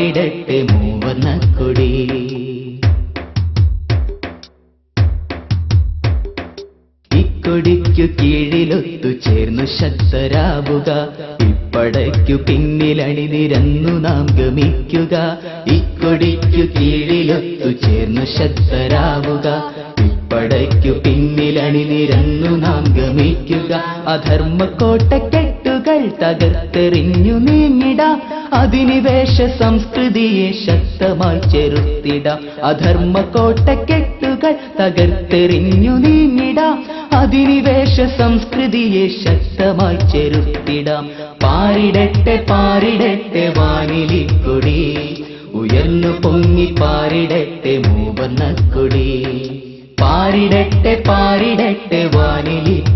പാറിടട്ടെ മൂവർണക്കൊടി ഇക്കൊടിക്കു കീഴിലൊത്തു ചേർന്നു ശക്തരാവുക. ഇപ്പടയ്ക്കു പിന്നിലണിനിരന്നു നാം ഗമിക്കുക. ഇക്കൊടിക്കു കീഴിലൊത്തു ചേർന്നു ശക്തരാവുക. ഇപ്പടയ്ക്കു പിന്നിലണിനിരന്നു നാം ഗമിക്കുക. അധർമ്മ കോട്ടക്കെട്ടുകൾ തകർത്തെറിഞ്ഞു നീങ്ങിടാം. അധിനിവേശ സംസ്കൃതിയെ ശക്തമായി ചെറുത്തിട. അധർമ്മ കോട്ടക്കെട്ടുകൾ തകർത്തെറിഞ്ഞു നീങ്ങിടാം. അധിനിവേശ സംസ്കൃതിയെ ശക്തമായി ചെറുത്തിടാം. പാരിടട്ടെ പാരിടട്ടെ വാനിലി കൊടി ഉയർന്നു പൊങ്ങി പാരിടട്ടെ മൂവന്ന കൊടി പാരിടട്ടെ പാരിടട്ടെ വാനിലിക്കൊടി.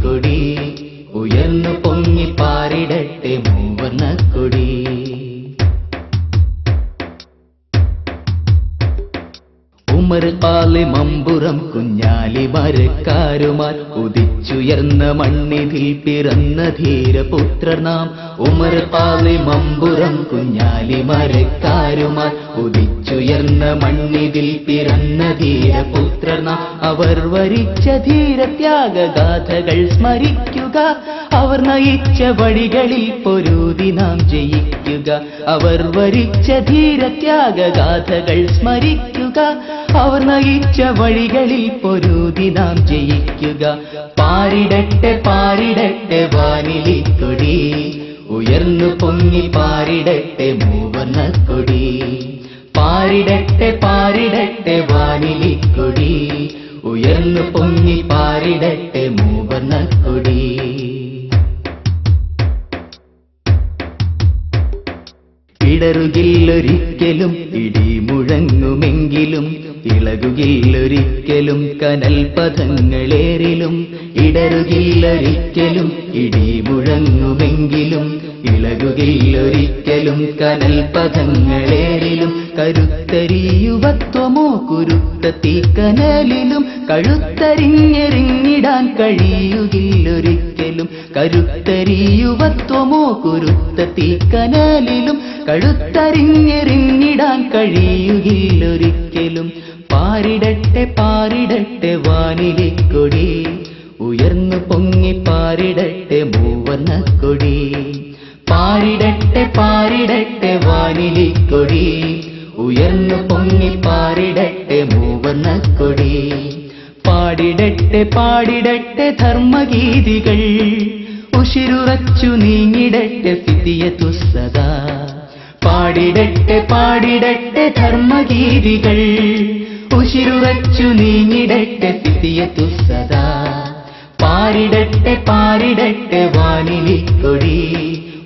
ഉമർ പാലി മമ്പുറം കുഞ്ഞാലി മരക്കാരുമാർ ഉദിച്ചുയർന്ന മണ്ണിതിൽ പിറന്ന ധീരപുത്രർ നാം. ഉമർ പാലി മമ്പുറം കുഞ്ഞാലി മരക്കാരുമാർ ഉദിച്ചുയർന്ന മണ്ണിതിൽ പിറന്ന ധീരപുത്രർ നാം. അവർ വരിച്ച ധീരത്യാഗഗാഥകൾ സ്മരിക്കുക. അവർ നയിച്ച വഴികളിൽ പൊരുതി നാം ജയിക്കുക. അവർ വരിച്ച ധീരത്യാഗഗാഥകൾ സ്മരിക്കുക. അവർ നയിച്ച വഴികളിൽ പൊരുതി നാം ജയിക്കുക. പാരിടട്ടെ പാരിടട്ടെ വാനിലിക്കൊടി ഉയർന്നു പൊങ്ങി പാരിടട്ടെ മൂവർണക്കൊടി പാരിടട്ടെ പാരിടട്ടെ വാനിലിക്കൊടി ഉയർന്നു പൊങ്ങി കനൽ പദങ്ങളേറിലും ഇടറുകില്ലൊരിക്കലും ഇടി മുഴങ്ങുമെങ്കിലും ഇളകുകില്ലൊരിക്കലും കനൽ പദങ്ങളേറിലും കരുത്തരിയുവത്വമോ കുരുത്ത തീക്കനലിലും കഴുത്തരിഞ്ഞെറിഞ്ഞിടാൻ കഴിയുകില്ലൊരിക്കലും കരുത്തരിയുവത്വമോ കുരുത്ത തീക്കനലിലും കഴുത്തരിഞ്ഞെറിഞ്ഞിടാൻ കഴിയുകില്ലൊരിക്കലും പാരിടട്ടെ പാരിടട്ടെ വാനിലിക്കൊടി. ഉയർന്നു പൊങ്ങി പാരിടട്ടെ മൂവർണക്കൊടി പാരിടട്ടെ പാരിടട്ടെ വാനിലിക്കൊടി. ഉയർന്നു പൊങ്ങി പാരിടട്ടെ മൂവർണക്കൊടി പാടിടട്ടെ പാടിടട്ടെ ധർമ്മഗീതികൾ. ഉശിരുറച്ചു നീങ്ങിടട്ടെ സ്ഥിതിയ തുസ്സദാ പാടിടട്ടെ പാടിടട്ടെ ധർമ്മഗീതികൾ. ഉശിരുറച്ചു നീങ്ങിടട്ടെ സ്ഥിതിയ തുസ്സദാ. പാരിടട്ടെ പാരിടട്ടെ വാനിലിക്കൊടി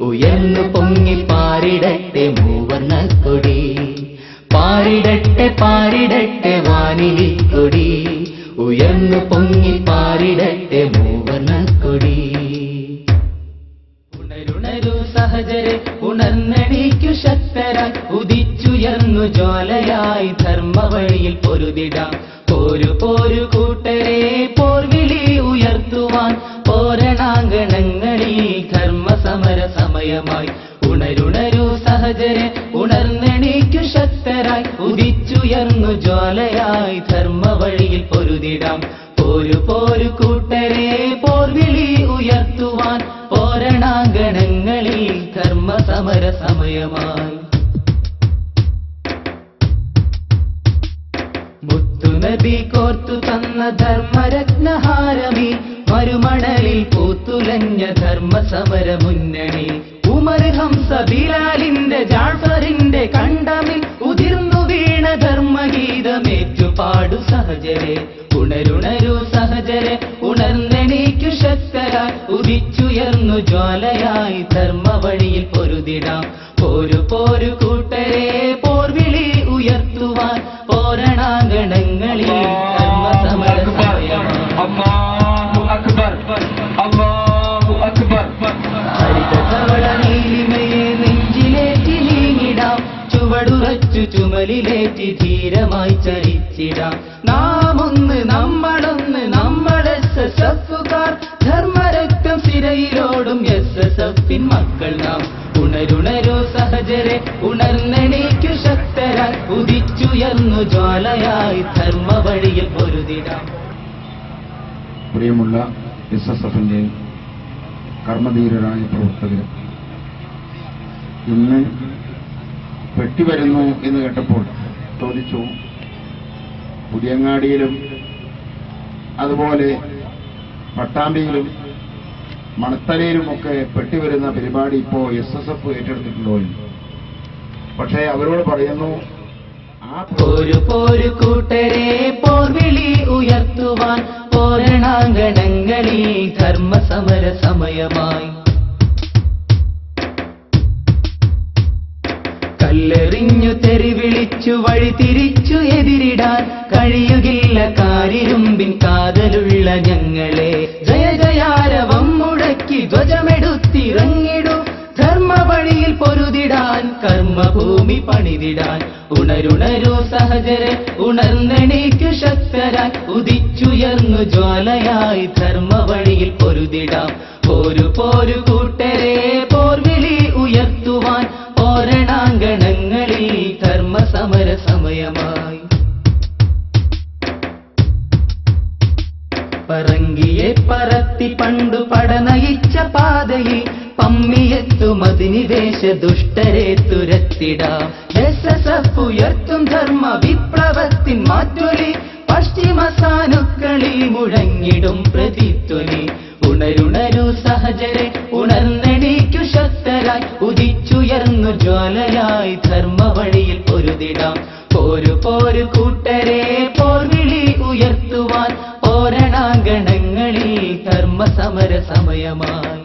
ഉയർന്നു പൊങ്ങി പാരിടട്ടെ മൂവർണക്കൊടി പാരിടട്ടെ പാരിടട്ടെ വാനിലിക്കൊടി ഉയർന്നു പൊങ്ങി ഉദിച്ചുയർന്നു ജ്വാലയായി ധർമ്മവഴിയിൽ പൊരുതിടാം. പോരു പോരു കൂട്ടരെ പോർവിളി ഉയർത്തുവാൻ പോരണാങ്കണങ്ങളിൽ ധർമ്മസമര സമയമായി. ഉണരുണരു സഹജരെ ഉണർന്നെണീക്കു ശക്തരായി ഉദിച്ചുയർന്നു ജ്വാലയായി ധർമ്മവഴിയിൽ പൊരുതിടാം. പോരു പോരു കൂട്ടരെ സഹജരെ ഉണരുണരു സഹജരെ ഉണർന്നെണീക്കു ശക്തരായി ഉദിച്ചുയർന്നു ജ്വാലയായി ധർമ്മ വഴിയിൽ പൊരുതിടാം. പോരു പോരു കൂട്ടരെ പോർവിളി ഉയർത്തുവാൻ പോരണാങ്കണങ്ങളിൽ നീലിമയെ നെഞ്ചിലേറ്റി നീങ്ങിടാം. ചുവടുറച്ചു ചുമലിലേറ്റി ധീരമായി ചരിച്ചിടാം മക്കൾ നാം ഉണരുണരോ സഹജരെ ഉണർന്നെണീക്കു ശക്തി ഉദിച്ചുയർന്നു ജ്വാലയായി ധർമ്മ വഴിയിൽ പൊരുതിടാം. പ്രിയമുള്ള എസ് എസ് എഫിന്റെ കർമ്മധീരരായ പ്രവർത്തകർ ഇന്ന് വെട്ടിവരുന്നു എന്ന് കേട്ടപ്പോൾ ചോദിച്ചു പുതിയങ്ങാടിയിലും അതുപോലെ പട്ടാമ്പിയിലും മണത്തലയിലുമൊക്കെ പെട്ടിവരുന്ന പരിപാടി ഇപ്പോൾ എസ് എസ് എഫ് ഏറ്റെടുത്തിട്ടുണ്ടോ പക്ഷേ അവരോട് പറയുന്നു ധർമ്മസമര സമയമായി. കല്ലെറിഞ്ഞു തെരുവിളിച്ചു വഴി തിരിച്ചു എതിരിടാൻ കഴിയുകില്ല കാരിരുമ്പിൻ കാതലുള്ള ഞങ്ങളെ. ധ്വജമെടുത്തിറങ്ങിടൂ ധർമ്മപണിയിൽ പൊരുതിടാൻ കർമ്മഭൂമി പണിതിടാൻ. ഉണരുണരു സഹജരെ ഉണർന്നെണീക്കു ശക്തരാൻ. ഉദിച്ചുയർന്നു ജ്വാലയായി ധർമ്മപണിയിൽ പൊരുതിടാം. പോരു പോരു കൂട്ടരെ പോർവിളി ഉയർത്തുവാൻ. പോരണാങ്കണങ്ങളിൽ പറങ്കിയെ പറത്തി പണ്ടു പടനയിച്ച പാതയിൽ പമ്മിയെത്തും അതിനിവേശ ദുഷ്ടരെ തുരത്തിടാം. ധർമ്മ വിപ്ലവത്തിൻ മാറ്റൊലി പശ്ചിമ സാനുക്കളിൽ മുഴങ്ങിടും പ്രതിത്തൊലി ഉണരുണരു സഹജരെ ഉണർന്നെണീക്കു ശക്തരായി ഉദിച്ചുയർന്നു ജ്വാലയായി ധർമ്മ വഴിയിൽ പൊരുതിടാം. പോരു പോരു കൂട്ടരെ പോർവിളി ഉയർത്തുവാൻ പോരണാങ്കണങ്ങളിൽ ധർമ്മസമര സമയമായി.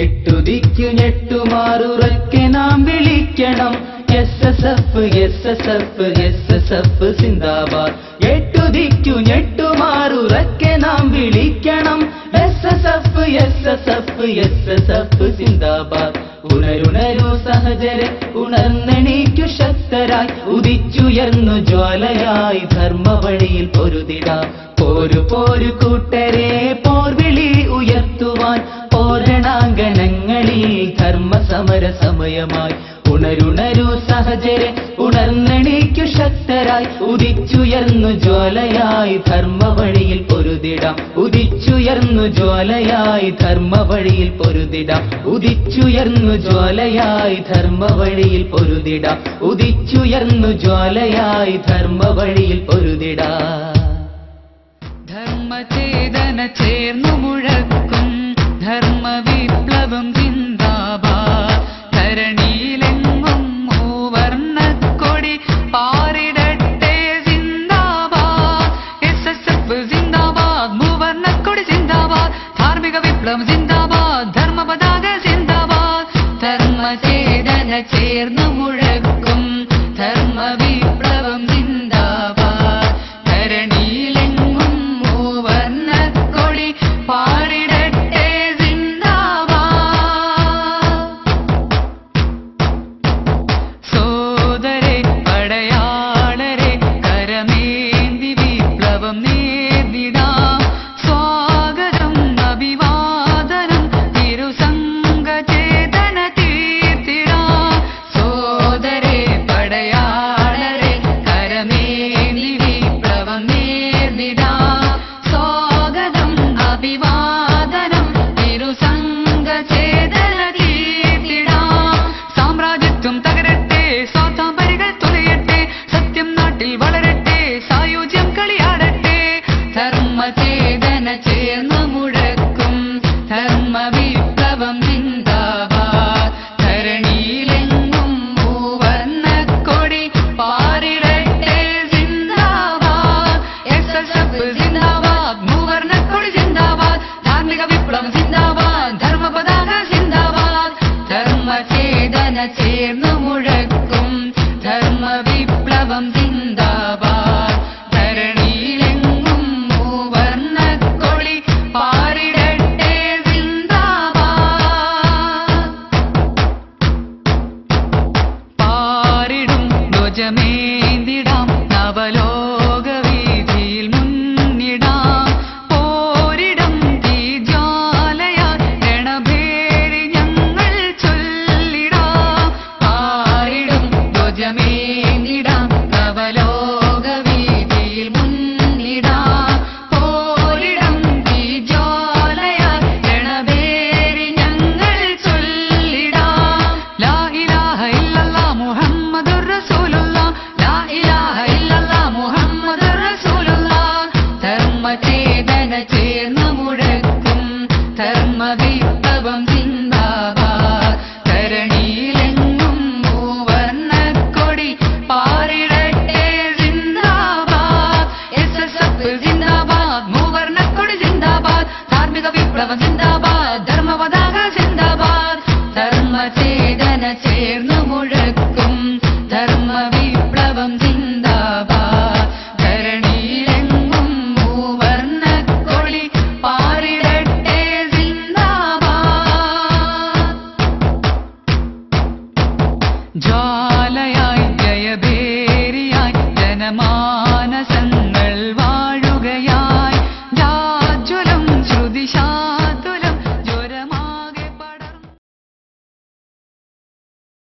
എട്ടുതിക്കു ഞെട്ടുമാറുറക്കെ നാം വിളിക്കണം. S S F S S F S S F സിന്ദാബാദ്. എട്ടുതിക്കു ഞെട്ടുമാറുറക്കെ നാം വിളിക്കണം. S S F S S F S S F സിന്ദാബാദ്. ഉണരുണരു സഹജരെ ഉണർന്നെണീക്കു ശക്തരായി ഉദിച്ചുയർന്നു ജ്വാലയായി ധർമ്മ വഴിയിൽ പൊരുതിടാം. പോരു പോരു കൂട്ടരെ പോർവിളി ഉയർത്തുവാൻ പോരണാങ്കണങ്ങളിൽ ധർമ്മ സമര സമയമായി ഉണരുണരു സഹജരെ ഉണർന്നെണീക്കു ശക്തരായി ഉദിച്ചുയർന്നു ജ്വലയായി ധർമ്മവഴിയിൽ പൊരുതിടാം. ഉദിച്ചുയർന്നു ജ്വാലയായി ധർമ്മവഴിയിൽ പൊരുതിടാം. ഉദിച്ചുയർന്നു ജ്വാലയായി ധർമ്മവഴിയിൽ പൊരുതിടാം. ഉദിച്ചുയർന്നു ജ്വാലയായി ധർമ്മവഴിയിൽ പൊരുതിടാം. ധർമ്മചേതന ചേർന്നു വിപ്ലവം സിന്ദാബാദ് ധർമ്മ പതാക സിന്ദാബാദ് ധർമ്മചേതന ചേർന്നു മുഴക്കും ധർമ്മചേതന ചേർന്നു മുഴക്കും ധർമ്മ I'm gonna the body.